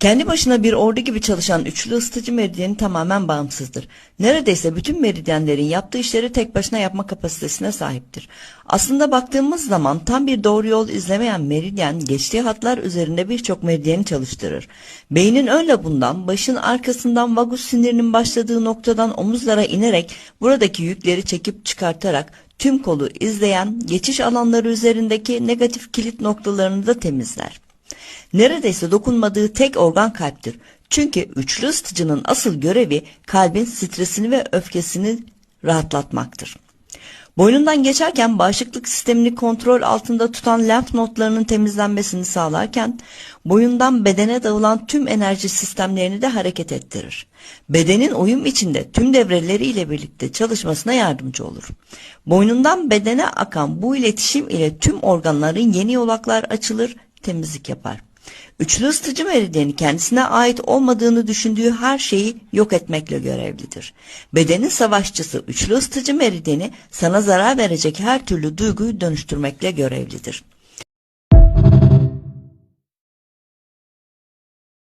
Kendi başına bir ordu gibi çalışan üçlü ısıtıcı meridyeni tamamen bağımsızdır. Neredeyse bütün meridyenlerin yaptığı işleri tek başına yapma kapasitesine sahiptir. Aslında baktığımız zaman tam bir doğru yol izlemeyen meridyen geçtiği hatlar üzerinde birçok meridyeni çalıştırır. Beynin ön lobundan, başın arkasından vagus sinirinin başladığı noktadan omuzlara inerek buradaki yükleri çekip çıkartarak tüm kolu izleyen geçiş alanları üzerindeki negatif kilit noktalarını da temizler. Neredeyse dokunmadığı tek organ kalptir. Çünkü üçlü ısıtıcının asıl görevi kalbin stresini ve öfkesini rahatlatmaktır. Boynundan geçerken bağışıklık sistemini kontrol altında tutan lenf notlarının temizlenmesini sağlarken boyundan bedene dağılan tüm enerji sistemlerini de hareket ettirir. Bedenin uyum içinde tüm devreleriyle birlikte çalışmasına yardımcı olur. Boynundan bedene akan bu iletişim ile tüm organların yeni yolaklar açılır, temizlik yapar. Üçlü ısıtıcı meridyeni kendisine ait olmadığını düşündüğü her şeyi yok etmekle görevlidir. Bedenin savaşçısı üçlü ısıtıcı meridyeni sana zarar verecek her türlü duyguyu dönüştürmekle görevlidir.